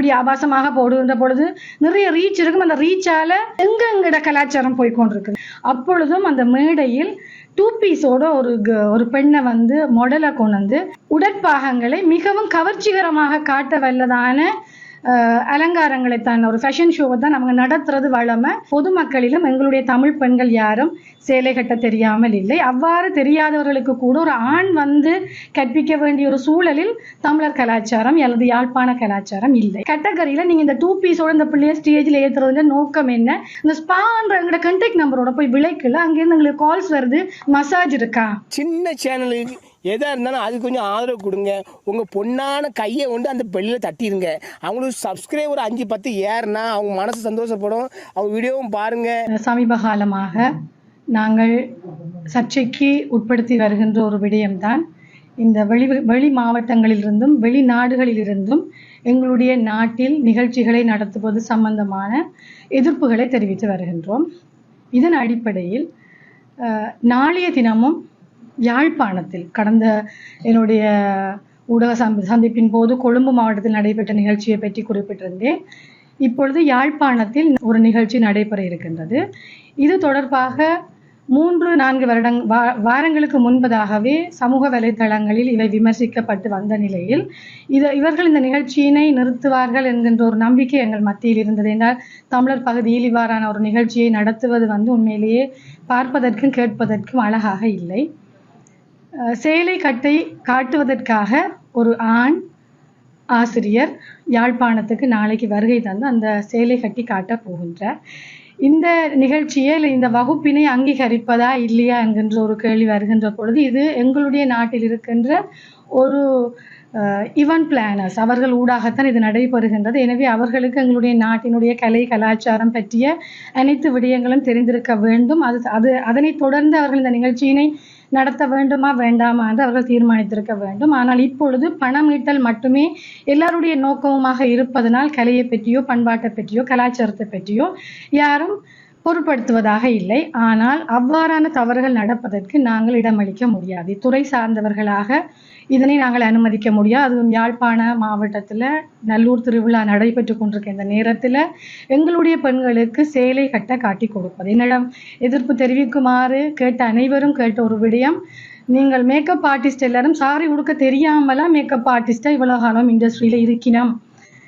இப்படி ஆபாசமாக போடுகின்ற பொழுது நிறைய ரீச் இருக்கும். அந்த ரீச்சால எங்கெங்கட கலாச்சாரம் போய் கொண்டிருக்கு அப்பொழுதும் அந்த மேடையில் டூ பீஸோட ஒரு க- ஒரு பெண்ணை வந்து மொடலை கொண்டு வந்து உடற்பாகங்களை மிகவும் கவர்ச்சிகரமாக காட்ட வல்லதான அலங்காரங்களை தான் ஒரு ஃபேஷன் ஷோவை தான் அவங்க நடத்துறது வளமை பொதுமக்களிலும் எங்களுடைய தமிழ் பெண்கள் யாரும் சேலை கட்ட தெரியாமல் இல்லை. அவ்வாறு தெரியாதவர்களுக்கு கூட ஒரு ஆண் வந்து கற்பிக்க வேண்டிய ஒரு சூழலில் தமிழர் கலாச்சாரம் அல்லது யாழ்ப்பாண கலாச்சாரம் இல்லை. கட்டக்கரியில் நீங்கள் இந்த டூ பீஸோட இந்த பிள்ளைய ஸ்டேஜில் ஏத்துறதுல நோக்கம் என்ன? இந்த ஸ்பான்ற எங்களோட கண்டெக்ட் நம்பரோட போய் விளைக்கல அங்கேருந்து எங்களுக்கு கால்ஸ் வருது மசாஜ் இருக்கா? சின்ன சேனலுக்கு எதாக இருந்தாலும் அது கொஞ்சம் ஆதரவு கொடுங்க. உங்கள் பொண்ணான கையை கொண்டு அந்த பெல்லில் தட்டிடுங்க அவங்களுக்கு சப்ஸ்கிரைபர் அஞ்சு பத்து ஏறுனா அவங்க மனசு சந்தோஷப்படும். அவங்க வீடியோவும் பாருங்கள் சமீப காலமாக நாங்கள் சர்ச்சைக்கு உட்படுத்தி வருகின்ற ஒரு விடயம்தான். இந்த வெளி வெளி மாவட்டங்களிலிருந்தும் வெளிநாடுகளிலிருந்தும் எங்களுடைய நாட்டில் நிகழ்ச்சிகளை நடத்துவது சம்பந்தமான எதிர்ப்புகளை தெரிவித்து வருகின்றோம். இதன் அடிப்படையில் நாளைய தினமும் யாழ்ப்பாணத்தில் கடந்த என்னுடைய ஊடக சந்தி- சந்திப்பின் போது கொழும்பு மாவட்டத்தில் நடைபெற்ற நிகழ்ச்சியை பற்றி குறிப்பிட்டிருந்தேன். இப்பொழுது யாழ்ப்பாணத்தில் ஒரு நிகழ்ச்சி நடைபெற இருக்கின்றது. இது தொடர்பாக மூன்று நான்கு வருடங் வா- வாரங்களுக்கு முன்பதாகவே சமூக வலைதளங்களில் இவை விமர்சிக்கப்பட்டு வந்த நிலையில் இது இவர்கள் இந்த நிகழ்ச்சியினை நிறுத்துவார்கள் என்கின்ற ஒரு நம்பிக்கை எங்கள் மத்தியில் இருந்தது. என்றால் தமிழர் பகுதியில் இவ்வாறான ஒரு நிகழ்ச்சியை நடத்துவது வந்து உண்மையிலேயே பார்ப்பதற்கும் கேட்பதற்கும் அழகாக இல்லை. சேலை கட்டை காட்டுவதற்காக ஒரு ஆண் ஆசிரியர் யாழ்ப்பாணத்துக்கு நாளைக்கு வருகை தந்து அந்த சேலை கட்டி காட்டப் போகின்றார். இந்த நிகழ்ச்சியை இல்லை இந்த வகுப்பினை அங்கீகரிப்பதா இல்லையா என்கின்ற ஒரு கேள்வி வருகின்ற பொழுது இது எங்களுடைய நாட்டில் இருக்கின்ற ஒரு இவன் பிளானர்ஸ் அவர்கள் ஊடாகத்தான் இது நடைபெறுகின்றது. எனவே அவர்களுக்கு எங்களுடைய நாட்டினுடைய கலை கலாச்சாரம் பற்றிய அனைத்து விடயங்களும் தெரிந்திருக்க வேண்டும். அது அது அதனைத் தொடர்ந்து அவர்கள் இந்த நிகழ்ச்சியினை நடத்த வேண்டுமா வேண்டாமா என்று அவர்கள் தீர்மானித்திருக்க வேண்டும். ஆனால் இப்பொழுது பணம் ஈட்டல் மட்டுமே எல்லாருடைய நோக்கமுமாக இருப்பதனால் கலையை பற்றியோ பண்பாட்டை பற்றியோ கலாச்சாரத்தை பற்றியோ யாரும் பொருட்படுத்துவதாக இல்லை. ஆனால் அவ்வாறான தவறுகள் நடப்பதற்கு நாங்கள் இடமளிக்க முடியாது. துறை சார்ந்தவர்களாக இதனை நாங்கள் அனுமதிக்க முடியாது. அதுவும் யாழ்ப்பாண மாவட்டத்தில் நல்லூர் திருவிழா நடைபெற்று கொண்டிருக்க இந்த நேரத்தில் எங்களுடைய பெண்களுக்கு சேலை கட்ட காட்டி கொடுப்பது என்னிடம் எதிர்ப்பு தெரிவிக்குமாறு கேட்ட அனைவரும் கேட்ட ஒரு விடயம் நீங்கள் மேக்கப் ஆர்டிஸ்ட் எல்லாரும் சாரி உடுக்க தெரியாமலாம் மேக்கப் ஆர்டிஸ்டாக இவ்வளோ காலம் இண்டஸ்ட்ரியில் இருக்கினோம்?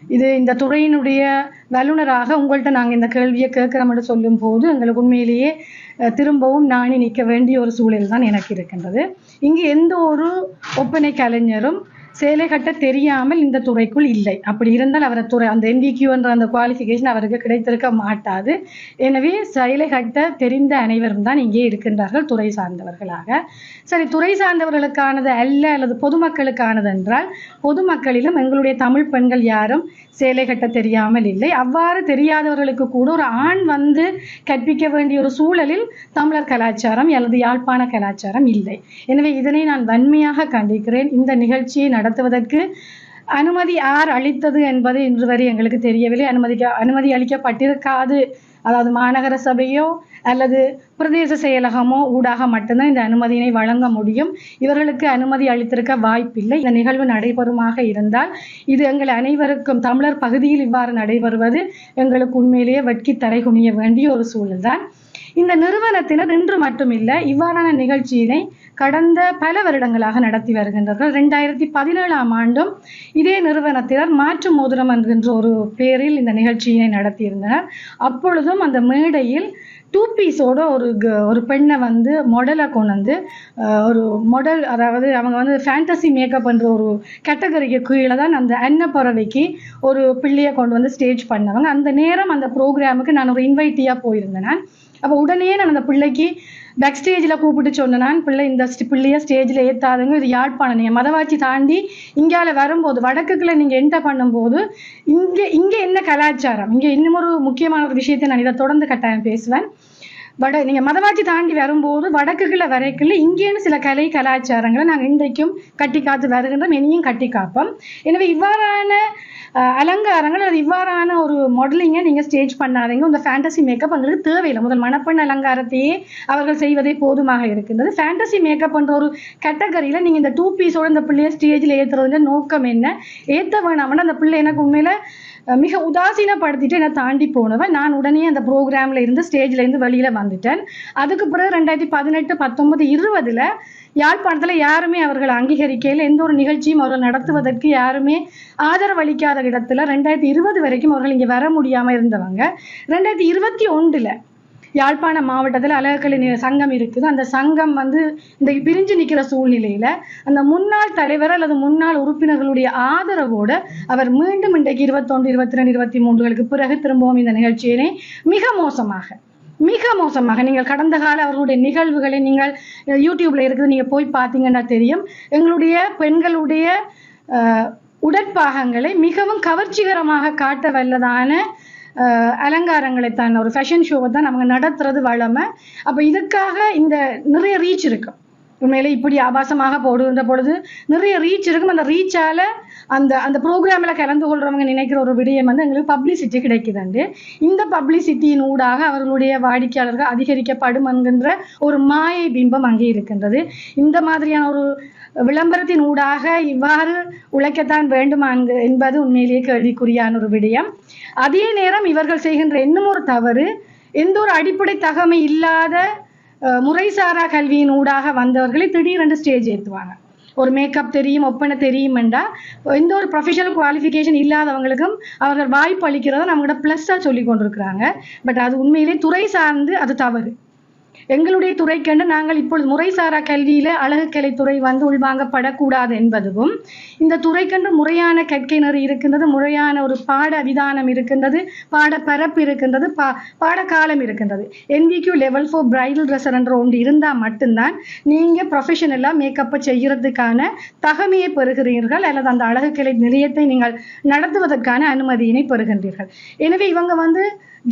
இது இந்த துறையினுடைய வல்லுநராக உங்கள்கிட்ட நாங்கள் இந்த கேள்வியை கேட்குறோம்னு சொல்லும் போது எங்களுக்கு உண்மையிலேயே திரும்பவும் நாணி நிற்க வேண்டிய ஒரு சூழல் தான் எனக்கு இருக்கின்றது. இங்கு எந்த ஒரு ஒப்பனை கலைஞரும் சேலை கட்ட தெரியாமல் இந்த துறைக்குள் இல்லை. அப்படி இருந்தால் அவரை துறை அந்த எம்பிக்யூ என்ற அந்த குவாலிஃபிகேஷன் அவருக்கு கிடைத்திருக்க மாட்டாது. எனவே சேலை கட்ட தெரிந்த அனைவரும் தான் இங்கே இருக்கின்றார்கள் துறை சார்ந்தவர்களாக. சரி துறை சார்ந்தவர்களுக்கானது அல்ல அல்லது பொதுமக்களுக்கானது என்றால் பொதுமக்களிலும் எங்களுடைய தமிழ் பெண்கள் யாரும் சேலை கட்ட தெரியாமல் இல்லை. அவ்வாறு தெரியாதவர்களுக்கு கூட ஒரு ஆண் வந்து கற்பிக்க வேண்டிய ஒரு சூழலில் தமிழர் கலாச்சாரம் அல்லது யாழ்ப்பாண கலாச்சாரம் இல்லை. எனவே இதனை நான் வன்மையாக கண்டிக்கிறேன். இந்த நிகழ்ச்சியை நடத்துவதற்கு அனுமதி யார் அளித்தது என்பது இன்று வரை எங்களுக்கு தெரியவில்லை. அனுமதிக்க அனுமதி அளிக்கப்பட்டிருக்காது. அதாவது மாநகர சபையோ அல்லது பிரதேச செயலகமோ ஊடாக மட்டும்தான் இந்த அனுமதியினை வழங்க முடியும். இவர்களுக்கு அனுமதி அளித்திருக்க வாய்ப்பில்லை. இந்த நிகழ்வு நடைபெறுமாக இருந்தால் இது எங்கள் அனைவருக்கும் தமிழர் பகுதியில் இவ்வாறு நடைபெறுவது எங்களுக்கு உண்மையிலேயே வெட்கி தரை குனிய வேண்டிய ஒரு சூழல்தான். இந்த நிறுவனத்தினர் இன்று மட்டுமில்லை இவ்வாறான நிகழ்ச்சியினை கடந்த பல வருடங்களாக நடத்தி வருகின்றார்கள். ரெண்டாயிரத்தி பதினேழாம் ஆண்டும் இதே நிறுவனத்தினர் மாற்று மோதிரம் என்கின்ற ஒரு பேரில் இந்த நிகழ்ச்சியினை நடத்தியிருந்தனர். அப்பொழுதும் அந்த மேடையில் டூ பீஸோட ஒரு க- ஒரு பெண்ணை வந்து மொடலை கொண்டு வந்து ஒரு மொடல் அதாவது அவங்க வந்து ஃபேண்டசி மேக்கப் பண்ணுற ஒரு கேட்டகரிக்கு கீழே தான் அந்த அன்ன பறவைக்கு ஒரு பிள்ளையை கொண்டு வந்து ஸ்டேஜ் பண்ணவங்க. அந்த நேரம் அந்த ப்ரோக்ராமுக்கு நான் ஒரு இன்வைட்டியாக போயிருந்தேன். நான் அப்போ உடனே நான் அந்த பிள்ளைக்கு பேக் ஸ்டேஜில் கூப்பிட்டு சொன்னேன் நான் பிள்ளை இந்த பிள்ளையை பிள்ளைய ஸ்டேஜில் ஏற்றாதுங்க இது யாழ்ப்பாணம். நீங்கள் மதவாச்சி தாண்டி இங்கால வரும்போது வடக்குக்குள்ள நீங்கள் என்டர் பண்ணும்போது இங்கே இங்கே என்ன கலாச்சாரம்? இங்கே இன்னும் ஒரு முக்கியமான ஒரு விஷயத்தை நான் இதை தொடர்ந்து கட்டாயம் பேசுவேன். வட நீங்கள் மதவாச்சி தாண்டி வரும்போது வடக்குகளை வரைக்குள்ள இங்கேன்னு சில கலை கலாச்சாரங்களை நாங்கள் இன்றைக்கும் கட்டி காத்து வருகின்றோம் இனியும் கட்டி காப்போம். எனவே இவ்வாறான அலங்காரங்கள் அது இவ்வாறான ஒரு மாடலிங்கை நீங்கள் ஸ்டேஜ் பண்ணாதீங்க. இந்த ஃபேண்டசி மேக்கப் உங்களுக்கு தேவையில்லை. முதல் மணப்பெண் அலங்காரத்தையே அவர்கள் செய்வதே போதுமாக இருக்கின்றது. ஃபேண்டசி மேக்கப் என்ற ஒரு கேட்டகரியில் நீங்கள் இந்த டூ பீஸோட இந்த பிள்ளைய ஸ்டேஜில் ஏற்றுறதுன்ற நோக்கம் என்ன? ஏற்ற வேணாம்னா அந்த பிள்ளை எனக்கு உண்மையில் மிக உதாசீனப்படுத்திட்டு என்னை தாண்டி போனவன். நான் உடனே அந்த ப்ரோக்ராமில் இருந்து ஸ்டேஜ்லேருந்து வெளியில் வந்துட்டேன். அதுக்கு பிறகு ரெண்டாயிரத்தி பதினெட்டு பத்தொன்பது இருபதில் யாழ்ப்பாணத்தில் யாருமே அவர்கள் அங்கீகரிக்கையில் எந்த ஒரு நிகழ்ச்சியும் அவர்கள் நடத்துவதற்கு யாருமே ஆதரவளிக்காத இடத்துல ரெண்டாயிரத்தி இருபது வரைக்கும் அவர்கள் இங்கே வர முடியாமல் இருந்தவங்க. ரெண்டாயிரத்தி இருபத்தி ஒன்றில் யாழ்ப்பாணம் மாவட்டத்தில் அழகக்கலை சங்கம் இருக்குது. அந்த சங்கம் வந்து இந்த பிரிஞ்சு நிற்கிற சூழ்நிலையில் அந்த முன்னாள் தலைவர் அல்லது முன்னாள் உறுப்பினர்களுடைய ஆதரவோடு அவர் மீண்டும் இன்றைக்கு இருபத்தொன்று இருபத்தி ரெண்டு இருபத்தி மூன்றுகளுக்கு பிறகு திரும்பவும் இந்த நிகழ்ச்சியினை மிக மோசமாக மிக மோசமாக நீங்கள் கடந்த கால அவர்களுடைய நிகழ்வுகளை நீங்கள் யூடியூப்ல இருக்குது நீங்கள் போய் பார்த்தீங்கன்னா தெரியும். எங்களுடைய பெண்களுடைய உடற்பாகங்களை மிகவும் கவர்ச்சிகரமாக காட்ட வல்லதான அலங்காரங்களை தான் ஒரு ஃபேஷன் ஷோவை தான் அவங்க நடத்துறது வழமை அப்போ இதுக்காக இந்த நிறைய ரீச் இருக்கும் உண்மையில இப்படி ஆபாசமாக போடுகின்ற பொழுது நிறைய ரீச் இருக்கும். அந்த ரீச்சால அந்த அந்த ப்ரோக்ராமில் கலந்து கொள்றவங்க நினைக்கிற ஒரு விடயம் வந்து எங்களுக்கு பப்ளிசிட்டி கிடைக்குதுண்டு. இந்த பப்ளிசிட்டியின் ஊடாக அவர்களுடைய வாடிக்கையாளர்கள் அதிகரிக்கப்படும் என்கின்ற ஒரு மாயை பிம்பம் அங்கே இருக்கின்றது. இந்த மாதிரியான ஒரு விளம்பரத்தின் ஊடாக இவ்வாறு உழைக்கத்தான் வேண்டுமா என்பது உண்மையிலேயே கேள்விக்குறியான ஒரு விடயம். அதே நேரம் இவர்கள் செய்கின்ற இன்னும் ஒரு தவறு எந்த ஒரு அடிப்படை தகமை இல்லாத முறைசாரா கல்வியின் ஊடாக வந்தவர்களை திடீரென்று ஸ்டேஜ் ஏற்றுவாங்க ஒரு மேக்கப் தெரியும் ஒப்பனை தெரியுமெண்டா எந்த ஒரு ப்ரொஃபஷனல் குவாலிஃபிகேஷன் இல்லாதவங்களுக்கும் அவர்கள் வாய்ப்பு அளிக்கிறத நம்மகிட்ட ப்ளஸ்ஸாக சொல்லி கொண்டிருக்கிறாங்க. பட் அது உண்மையிலே துறை சார்ந்து அது தவறு. எங்களுடைய துறைக்கென்று நாங்கள் இப்பொழுது முறைசாரா கல்வியில அழகுக்கலை துறை வந்து உள்வாங்கப்படக்கூடாது என்பதும் இந்த துறைக்கென்று முறையான கற்கை நெறி இருக்கின்றது முறையான ஒரு பாட விதானம் இருக்கின்றது பாட பரப்பு இருக்கின்றது பா பாடக்காலம் இருக்கின்றது. NVQ level four bridal dresser என்ற ஒன்று இருந்தால் மட்டும்தான் நீங்கள் ப்ரொஃபஷனலாக மேக்கப்பை செய்கிறதுக்கான தகமையை பெறுகிறீர்கள் அல்லது அந்த அழகுக்கலை நிலையத்தை நீங்கள் நடத்துவதற்கான அனுமதியினை பெறுகின்றீர்கள். எனவே இவங்க வந்து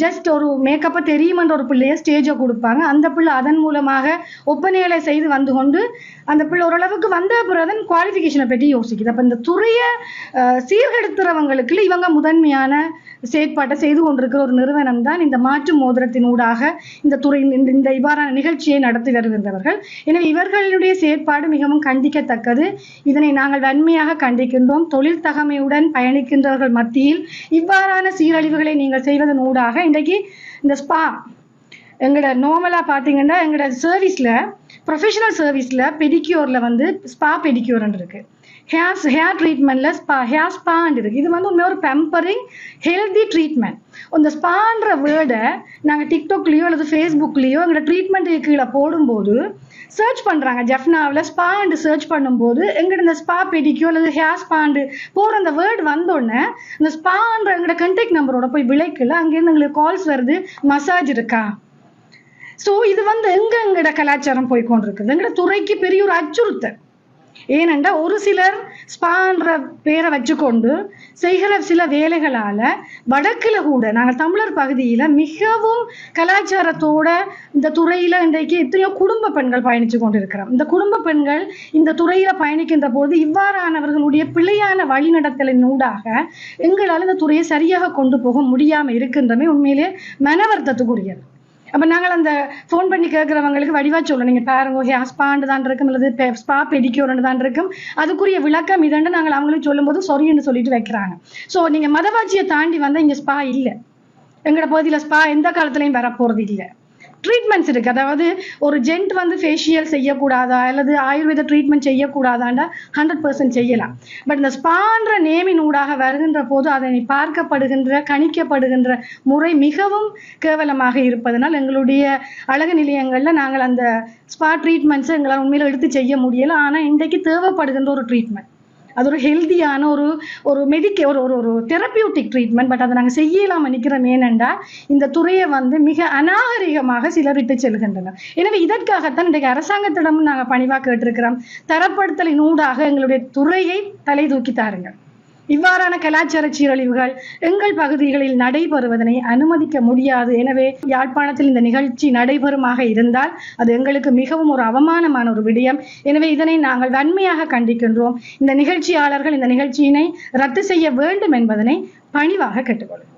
ஜஸ்ட் ஒரு மேக்கப்பை தெரியுமென்ற ஒரு பிள்ளைய ஸ்டேஜை கொடுப்பாங்க. அந்த பிள்ளை அதன் மூலமாக ஒப்பனைகளை செய்து வந்து கொண்டு அந்த பிள்ளை ஓரளவுக்கு வந்த பிறகு குவாலிஃபிகேஷனை பற்றி யோசிக்குது. அப்போ இந்த துறையை சீர்கெடுத்துறவங்களுக்கு இவங்க முதன்மையான செயற்பாட்டை செய்து கொண்டிருக்கிற ஒரு நிறுவனம் தான் இந்த மாற்று மோதிரத்தின் ஊடாக இந்த துறை இந்த இந்த இவ்வாறான நிகழ்ச்சியை நடத்தி வருகின்றவர்கள். எனவே இவர்களுடைய செயற்பாடு மிகவும் கண்டிக்கத்தக்கது. இதனை நாங்கள் வன்மையாக கண்டிக்கின்றோம். தொழில் தகமையுடன் பயணிக்கின்றவர்கள் மத்தியில் இவ்வாறான சீரழிவுகளை நீங்கள் செய்வதன் ஊடாக இன்றைக்கு இந்த ஸ்பா எங்களோட நார்மலாக பார்த்தீங்கன்னா எங்களோட சர்வீஸில் ப்ரொஃபஷனல் சர்வீஸில் பெடிக்யூரில் வந்து ஸ்பா பெடிக்யூர்னு இருக்குது ஹேர் ஹேர் ட்ரீட்மெண்ட்டில் ஸ்பா ஹேர் ஸ்பான்னு இருக்குது இது வந்து உண்மையாக ஒரு பெம்பரிங் ஹெல்தி ட்ரீட்மெண்ட் இந்த ஸ்பான்ற வேர்டை நாங்கள் டிக்டாக்லேயோ அல்லது ஃபேஸ்புக்லேயோ எங்களோட ட்ரீட்மெண்ட்டுக்கு கீழே போடும்போது சர்ச் பண்ணுறாங்க ஜெஃப்னாவில் ஸ்பாண்டு சர்ச் பண்ணும்போது எங்கிட்ட இந்த ஸ்பா பெடிக்கோ அல்லது ஹேர் ஸ்பாண்டு போகிற அந்த வேர்டு வந்தோடனே இந்த ஸ்பான்ற எங்களோட கண்டெக்ட் நம்பரோட போய் விளைக்கல அங்கேருந்து எங்களுக்கு கால்ஸ் வருது மசாஜ் இருக்கா? ஸோ இது வந்து எங்க எங்கட கலாச்சாரம் போய் கொண்டிருக்குது எங்கட துறைக்கு பெரிய ஒரு அச்சுறுத்தல். ஏனென்றா ஒரு சிலர் ஸ்பான்ற பேரை வச்சுக்கொண்டு செய்கிற சில வேலைகளால் வடக்கில் கூட நாங்கள் தமிழர் பகுதியில் மிகவும் கலாச்சாரத்தோட இந்த துறையில் இன்றைக்கு எத்தனையோ குடும்ப பெண்கள் பயணித்து கொண்டிருக்கிறோம். இந்த குடும்ப பெண்கள் இந்த துறையில் பயணிக்கின்ற போது இவ்வாறானவர்களுடைய பிழையான வழிநடத்தலின் ஊடாக எங்களால் இந்த துறையை சரியாக கொண்டு போக முடியாமல் இருக்கின்றமே உண்மையிலே மனவர்த்தத்துக்குரியது. அப்போ நாங்கள் அந்த ஃபோன் பண்ணி கேட்குறவங்களுக்கு வடிவா சொல்லணும் நீங்கள் பாருங்க ஹே ஸ்பாண்டு தான் இருக்கும் அல்லது ஸ்பா பெடிக்யூர்னு தான் இருக்கும். அதுக்குரிய விளக்கம் இதுன்னு நாங்கள் அவங்களுக்கு சொல்லும்போது சொரின்னு சொல்லிட்டு வைக்கிறாங்க. ஸோ நீங்கள் மதவாட்சியை தாண்டி வந்தால் இங்கே ஸ்பா இல்லை. எங்களோட பகுதியில் ஸ்பா எந்த காலத்துலையும் வரப்போகிறது இல்லை. ட்ரீட்மெண்ட்ஸ் இருக்குது அதாவது ஒரு ஜென்ட் வந்து ஃபேஷியல் செய்யக்கூடாதா? அல்லது ஆயுர்வேத ட்ரீட்மெண்ட் செய்யக்கூடாதாண்டா? ஹண்ட்ரட் பர்சன்ட் செய்யலாம். பட் இந்த ஸ்பான்ற நேமின் ஊடாக வருகின்ற போது அதனை பார்க்கப்படுகின்ற கணிக்கப்படுகின்ற முறை மிகவும் கேவலமாக இருப்பதனால் எங்களுடைய அழகு நிலையங்களில் நாங்கள் அந்த ஸ்பா ட்ரீட்மெண்ட்ஸை எங்களால் உண்மையில் எடுத்து செய்ய முடியலை. ஆனால் இன்றைக்கு தேவைப்படுகின்ற ஒரு ட்ரீட்மெண்ட் அது ஒரு ஹெல்த்தியான ஒரு ஒரு மெடிக்க ஒரு ஒரு ஒரு தெரப்பியூட்டிக் ட்ரீட்மெண்ட் பட் அதை நாங்கள் செய்யலாமல் நிற்கிறோம் ஏனென்றால் இந்த துறையை வந்து மிக அநாகரிகமாக சிலர் இட்டு செல்கின்றனர். எனவே இதற்காகத்தான் இன்றைக்கு அரசாங்கத்திடமும் நாங்கள் பணிவாக கேட்டிருக்கிறோம். தரப்படுத்தலின் ஊடாக எங்களுடைய துறையை தலை தூக்கி தாருங்கள். இவ்வாறான கலாச்சார சீரழிவுகள் எங்கள் பகுதிகளில் நடைபெறுவதனை அனுமதிக்க முடியாது. எனவே யாழ்ப்பாணத்தில் இந்த நிகழ்ச்சி நடைபெறுமாக இருந்தால் அது எங்களுக்கு மிகவும் ஒரு அவமானமான ஒரு விடயம். எனவே இதனை நாங்கள் வன்மையாக கண்டிக்கின்றோம். இந்த நிகழ்ச்சியாளர்கள் இந்த நிகழ்ச்சியினை ரத்து செய்ய வேண்டும் என்பதனை பணிவாக கேட்டுக்கொள்கிறோம்.